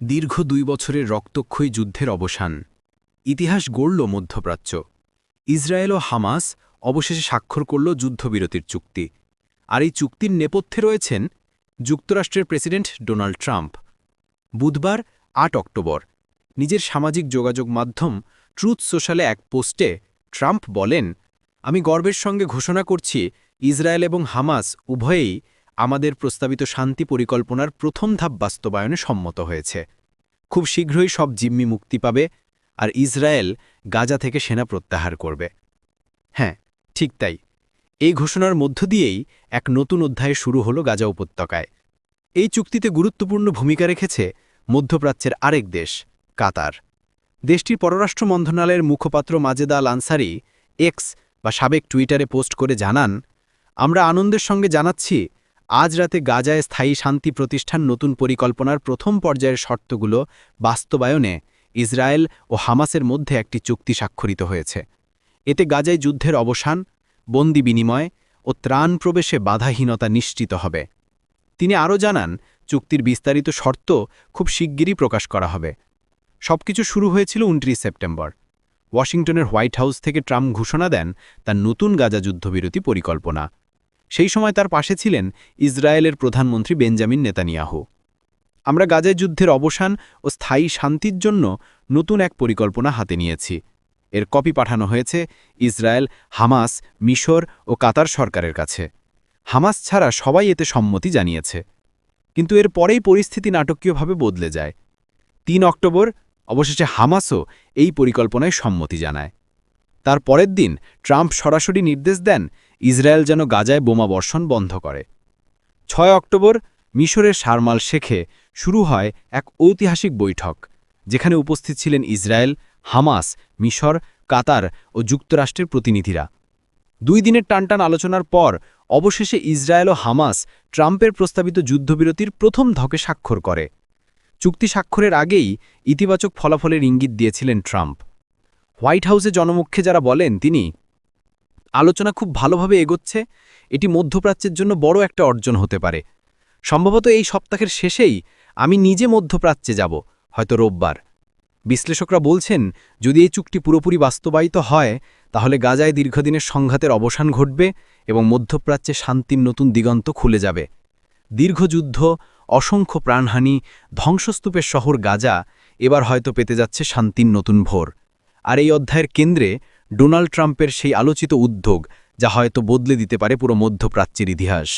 দীর্ঘ দুই বছরের রক্তক্ষয়ী যুদ্ধের অবসান। ইতিহাস গড়ল মধ্যপ্রাচ্য। ইসরায়েল ও হামাস অবশেষে স্বাক্ষর করল যুদ্ধবিরতির চুক্তি। আর এই চুক্তির নেপথ্যে রয়েছেন যুক্তরাষ্ট্রের প্রেসিডেন্ট ডোনাল্ড ট্রাম্প। বুধবার, আট অক্টোবর, নিজের সামাজিক যোগাযোগ মাধ্যম ট্রুথ সোশ্যালে এক পোস্টে ট্রাম্প বলেন, আমি গর্বের সঙ্গে ঘোষণা করছি, ইসরায়েল এবং হামাস উভয়েই আমাদের প্রস্তাবিত শান্তি পরিকল্পনার প্রথম ধাপ বাস্তবায়নে সম্মত হয়েছে। খুব শীঘ্রই সব জিম্মি মুক্তি পাবে আর ইসরায়েল গাজা থেকে সেনা প্রত্যাহার করবে। হ্যাঁ ঠিক তাই। এই ঘোষণার মধ্য দিয়েই এক নতুন অধ্যায় শুরু হল গাজা উপত্যকায়। এই চুক্তিতে গুরুত্বপূর্ণ ভূমিকা রেখেছে মধ্যপ্রাচ্যের আরেক দেশ, কাতার। দেশটির পররাষ্ট্র মন্ত্রণালয়ের মুখপাত্র মাজেদা আল আনসারি এক্স বা সাবেক টুইটারে পোস্ট করে জানান, আমরা আনন্দের সঙ্গে জানাচ্ছি আজ রাতে গাজায় স্থায়ী শান্তি প্রতিষ্ঠান নতুন পরিকল্পনার প্রথম পর্যায়ের শর্তগুলো বাস্তবায়নে ইসরায়েল ও হামাসের মধ্যে একটি চুক্তি স্বাক্ষরিত হয়েছে। এতে গাজায় যুদ্ধের অবসান, বন্দি বিনিময় ও ত্রাণ প্রবেশে বাধাহীনতা নিশ্চিত হবে। তিনি আরও জানান, চুক্তির বিস্তারিত শর্ত খুব শিগগিরই প্রকাশ করা হবে। সবকিছু শুরু হয়েছিল উনত্রিশ সেপ্টেম্বর। ওয়াশিংটনের হোয়াইট হাউস থেকে ট্রাম্প ঘোষণা দেন তার নতুন গাজা যুদ্ধবিরতি পরিকল্পনা। সেই সময় তার পাশে ছিলেন ইসরায়েলের প্রধানমন্ত্রী বেঞ্জামিন নেতানিয়াহু। আমরা গাজায় যুদ্ধের অবসান ও স্থায়ী শান্তির জন্য নতুন এক পরিকল্পনা হাতে নিয়েছি। এর কপি পাঠানো হয়েছে ইসরায়েল, হামাস, মিশর ও কাতার সরকারের কাছে। হামাস ছাড়া সবাই এতে সম্মতি জানিয়েছে। কিন্তু এর পরেই পরিস্থিতি নাটকীয়ভাবে বদলে যায়। তিন অক্টোবর, অবশেষে হামাসও এই পরিকল্পনায় সম্মতি জানায়। তার পরের দিন ট্রাম্প সরাসরি নির্দেশ দেন ইসরায়েল যেন গাজায় বোমা বর্ষণ বন্ধ করে। ছয় অক্টোবর মিশরের সারমাল শেখে শুরু হয় এক ঐতিহাসিক বৈঠক, যেখানে উপস্থিত ছিলেন ইসরায়েল, হামাস, মিশর, কাতার ও যুক্তরাষ্ট্রের প্রতিনিধিরা। দুই দিনের টানটান আলোচনার পর অবশেষে ইসরায়েল ও হামাস ট্রাম্পের প্রস্তাবিত যুদ্ধবিরতির প্রথম ধকে স্বাক্ষর করে। চুক্তি স্বাক্ষরের আগেই ইতিবাচক ফলাফলের ইঙ্গিত দিয়েছিলেন ট্রাম্প। হোয়াইট হাউসে জনমুখে যারা বলেন তিনি, আলোচনা খুব ভালোভাবে এগোচ্ছে, এটি মধ্যপ্রাচ্যের জন্য বড় একটা অর্জন হতে পারে। সম্ভবত এই সপ্তাহের শেষেই আমি নিজে মধ্যপ্রাচ্যে যাব, হয়তো রোববার। বিশ্লেষকরা বলছেন, যদি এই চুক্তি পুরোপুরি বাস্তবায়িত হয়, তাহলে গাজায় দীর্ঘদিনের সংঘাতের অবসান ঘটবে এবং মধ্যপ্রাচ্যে শান্তির নতুন দিগন্ত খুলে যাবে। দীর্ঘযুদ্ধ অসংখ্য প্রাণহানি, ধ্বংসস্তূপের শহর গাজা, এবার হয়তো পেতে যাচ্ছে শান্তির নতুন ভোর। আর এই অধ্যায়ের কেন্দ্রে ডোনাল্ড ট্রাম্পের সেই আলোচিত উদ্যোগ, যা হয়তো বদলে দিতে পারে পুরো মধ্যপ্রাচ্যের ইতিহাস।